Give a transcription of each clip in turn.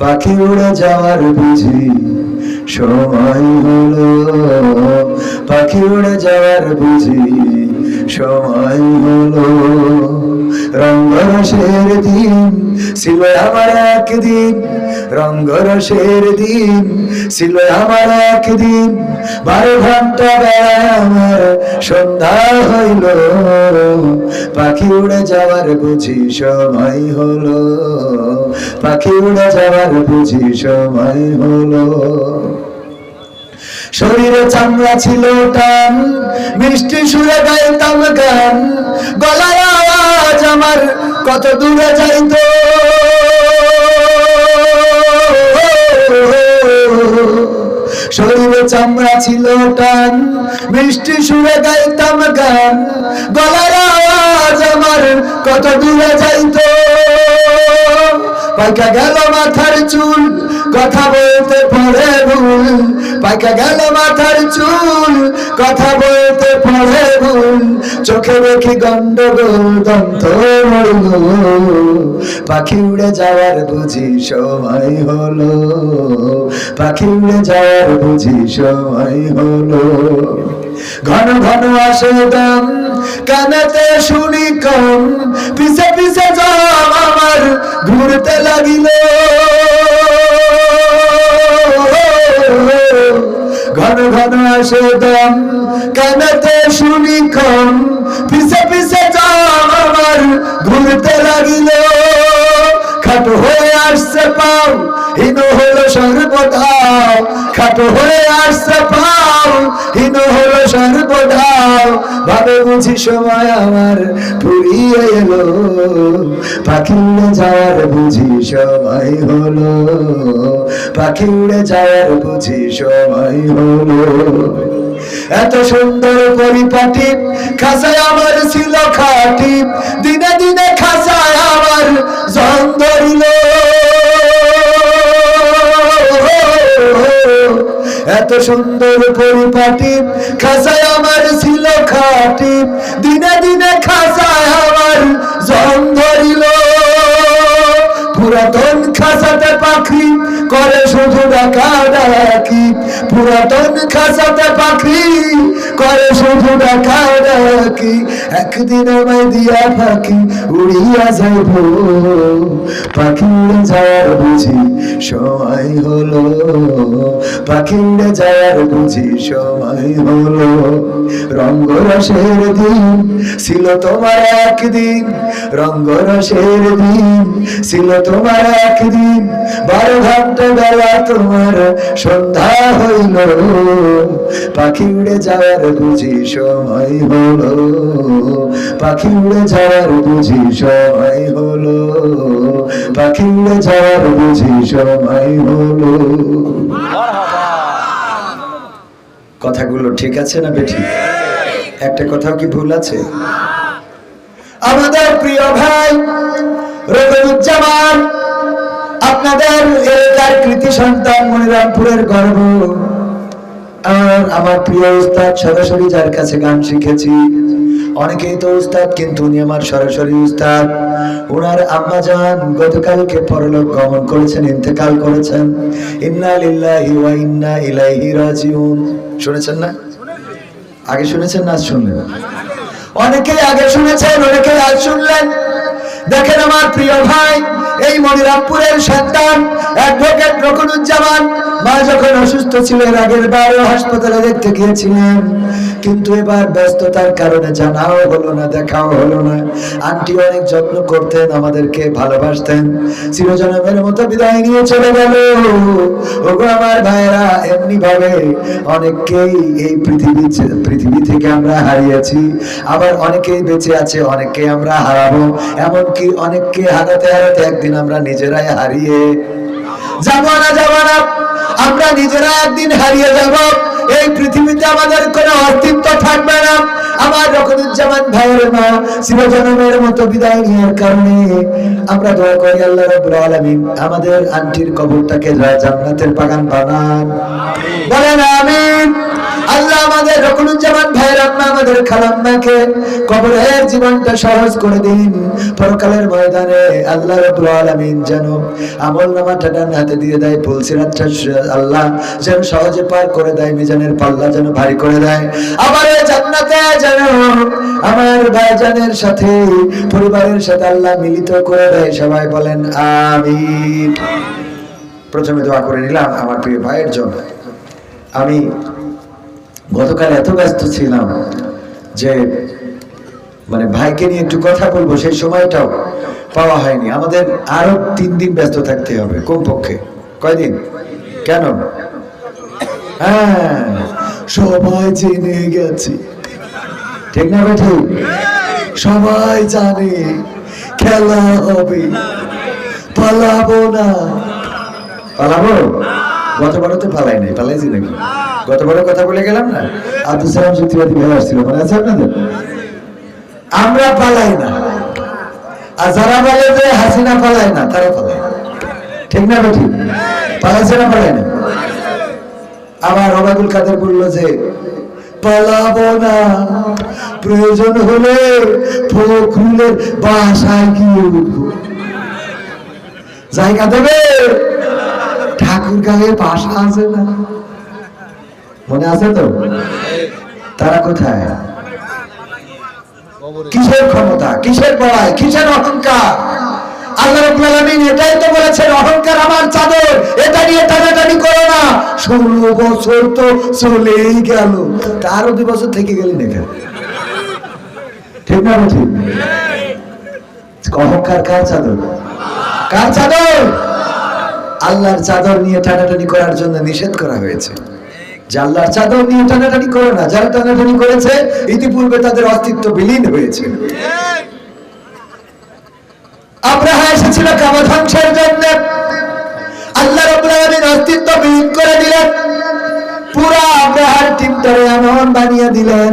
পাখি উড়ে যাওয়ার বুঝি সময় হলো। পাখি উড়ে যাওয়ার বুঝি সময় হলো। রঙ্গরসের দিন ছিল আমার একদিন রঙ্গরসের দিন। ছিল আমার একদিন বারো ঘণ্টা আমার সন্ধ্যা হইল। পাখি উড়ে যাওয়ার বুঝি সময় হলো। পাখি উড়ে যাওয়ার বুঝি সময় হলো। শরীরে চামড়া ছিল টান, মিষ্টি সুরে গাইতাম গান, গলায় আওয়াজ আমার কত দূরে যাইতো শরীরে চামড়া ছিল টান, মিষ্টি সুরে গাইতাম গান। গলার আওয়াজ আমার কত দূরে যাইতো পাইকা গেল মাথার চুল, কথা বলতে পড়ে ভুল। পাইকা গেল মাথার চুল, কথা বলতে পড়ে ভুল, চোখে দেখি গন্ডগোল, দন্ত পাখি উড়ে যাওয়ার বুঝি সময় হলো, পাখি উড়ে যাওয়ার বুঝি সময় হলো। ঘন ঘন আসে দম কানেতে শুনি কম। পিছে পিছে জম আমার, ঘুরতে লাগিল। ঘন ঘন আসে দম কানেতে শুনি কম। পিছে পিছে জম আমার, ঘুরতে লাগিল। খাটো হয়ে আসছে পাও, হীন হলো সর্বদাও খাটো হয়ে আসছে পাও, হীন হলো ভাবে বুঝি সময় আমার ফুরিয়ে এলো। পাখি উড়ে যাওয়ার বুঝি সময় হলো। পাখি উড়ে যাওয়ার বুঝি সময় হলো। এত সুন্দর পরিপাটি খাসায় আমার ছিল খাটি। দিনে দিনে খাসায় আমার জন ধরিল। এত সুন্দর পরিপাটি খাসায় আমার ছিল খাটি দিনে দিনে খাসায় আমার জন ধরিল। পুরাতন খাসাতে পাখি করে শুধু ডাকা ডাকি পুরাতন খাসাতে পাখি করে শুধু ডাকা ডাকি একদিন আমায় দিয়া পাখি উড়িয়া যাইব। পাখি উড়ে যাওয়ার বুঝি সময় হলো। পাখি উড়ে যাওয়ার বুঝি সময় হলো। রঙ্গরসের দিন ছিল তোমার একদিন। রঙ্গরসের দিন ছিল তোমার একদিন। বারো ঘণ্টা বেলা তোমার সন্ধ্যা হইল পাখি উড়ে যাওয়ার বুঝি সময় হলো। পাখি উড়ে যাওয়ার বুঝি সময় হলো। পাখি উড়ে যাওয়ার বুঝি সময় হলো। কথাগুলো ঠিক আছে না বেঠিক একটা কথাও কি ভুল আছে? আমাদের প্রিয় ভাই রবিউজ্জামান, আপনাদের এলাকার কৃতি সন্তান মনিরামপুরের গর্ব। আর আমার প্রিয় উস্তাদ সরাসরি যার কাছে গান শিখেছি, অনেকেই তো উস্তাদ, কিন্তু উনি আমার সরাসরি উস্তাদ। ওনার আম্মা জান গতকালকে পরলোক গমন করেছেন, ইন্তেকাল করেছেন। ইন্না লিল্লাহি ওয়া ইন্না ইলাইহি রাজিউন। শুনেছেন না? আগে শুনেছেন না শুনলেন? অনেকেই আগে শুনেছেন, অনেকেই আজ শুনলেন। দেখেন আমার প্রিয় ভাই এই মনিরামপুরের সন্তান অ্যাডভোকেট রকুনুজ্জামান। মা যখন অসুস্থ ছিলেন আগের বারও হাসপাতালে দেখতে গিয়েছিলেন। কিন্তু এবার ব্যস্ততার কারণে জানাও হলো না, দেখাও হলো না। আন্টি অনেক যত্ন করতেন, আমাদেরকে ভালোবাসতেন। চিরজনমের মতো বিদায় নিয়ে চলে গেল। ওগো আমার ভাইরা এমনি ভাবে অনেককেই এই পৃথিবী পৃথিবী থেকে আমরা হারিয়েছি। আবার অনেকেই বেঁচে আছে, অনেককে আমরা হারাবো। এমনকি অনেককে হারাতে হারাতে একদিন আমরা নিজেরাই হারিয়ে যাব না যাব না। আমরা নিজেরা একদিন হারিয়ে যাব। এই পৃথিবীতে আমাদের কোনো অস্তিত্ব থাকবে না। আমার রকমুজ্জামান ভাইয়ের মা শিবজনমের মতো বিদায় নেওয়ার কারণে আমরা করি, আল্লাহ রব্বুল আমাদের আন্টির কবরটাকে জান্নাতের বাগান বানান। বলেন আমিন। আল্লাহ আমাদের রকুলুজ্জামান ভাইয়ের আম্মা আমাদের খালাম খালাম্মাকে কবরের জীবনটা সহজ করে দিন। পরকালের ময়দানে আল্লাহ রাব্বুল আলামিন যেন আমল নামাটা ডান হাতে দিয়ে দেয় পুলসিরাতটা আল্লাহ যেন সহজে পার করে দেয়, মিজানের পাল্লা যেন ভারী করে দেয়। আবার জান্নাতে যেন আমার ভাইজানের সাথে, পরিবারের সাথে আল্লাহ মিলিত করে দেয়, সবাই বলেন আমিন। প্রথমে দোয়া করে নিলাম আমার প্রিয় ভাইয়ের জন্য। আমি গতকাল এত ব্যস্ত ছিলাম যে মানে ভাইকে নিয়ে একটু কথা বলব, সেই সময়টাও পাওয়া হয়নি। আমাদের আরও তিন দিন ব্যস্ত থাকতে হবে, কমপক্ষে। কয়দিন? কেন? হ্যাঁ সবাই জেনে গেছি। ঠিক না ঠিক? সবাই জানে খেলা হবে, পালাবো না। পালাবো? গতবারও তো পালাই নাই, পালাইছি নাকি? গতবারও কথা বলে গেলাম না? আব্দুল সালাম সত্যিবাদী ভাই আসছিল, মনে আছে আপনাদের? আমরা পালাই না। আর যারা বলে যে হাসিনা পালায় না, তারা পালায় ঠিক না বেঠি পালাইছে না পালায় না? আবার ওবায়দুল কাদের বলল যে, পালাবো না। প্রয়োজন হলে ফখরুলের বাসায় গিয়ে উঠবো। জায়গা দেবে? ঠাকুর গায়ে বাসা আছে না। মনে আছে তো? তারা কোথায়? কিসের ক্ষমতা? কিসের বড়াই কিসের অহংকার? এটাই তো বলেছেন আমার চাদর, এটা নিয়ে টানাটানি না। দুই বছর থেকে ঠিক কার চাদর? কার চাদর? আল্লাহর চাদর নিয়ে টানাটানি করার জন্য নিষেধ করা হয়েছে। যে আল্লাহর চাদর নিয়ে টানাটানি করো না, যারা টানাটানি করেছে, ইতিপূর্বে তাদের অস্তিত্ব বিলীন হয়েছে। আব্রাহা এসেছিল কাবা ধ্বংসের জন্য। আল্লাহ অস্তিত্ব বিলীন করে দিলেন। পুরা আব্রাহার টিমটারে এমন বানিয়ে দিলেন।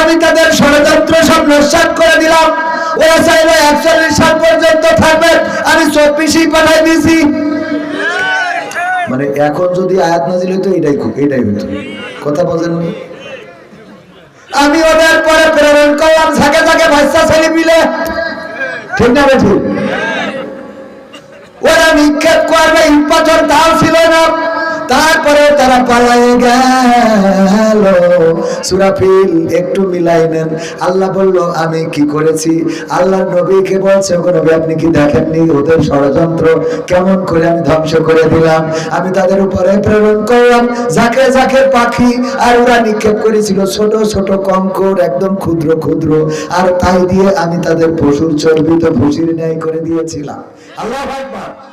আমি তাদের ষড়যন্ত্র সব নস্বাত করে দিলাম। ওরা চাইলে একচল্লিশ সাল পর্যন্ত থাকবে। আমি চব্বিশই পাঠাই দিয়েছি। মানে এখন যদি আয়াত নাজিল হইতো, এটাই এটাই হইতো। কথা বলেন আমি ওদের পরে প্রেরণ করলাম, ঝাঁকে ঝাঁকে ভাষা ছেলে মিলে। ঠিক না ঠিক ওরা নিক্ষেপ করবে ইট পাথর তাও ছিল না। তারপরে তারা পালাই গেল। সুরাফিল একটু মিলাই নেন। আল্লাহ বলল, আমি কি করেছি? আল্লাহ নবীকে বলছে, ওগো নবী, আপনি কি দেখেননি ওদের ষড়যন্ত্র? কেমন করে আমি ধ্বংস করে দিলাম? আমি তাদের উপরে প্রেরণ করলাম। যাকে যাকে পাখি আর ওরা নিক্ষেপ করেছিল। ছোট ছোট কঙ্কর একদম ক্ষুদ্র ক্ষুদ্র। আর তাই দিয়ে আমি তাদের পশুর চর্বিত ভুসির ন্যায় করে দিয়েছিলাম। আল্লাহ আকবার।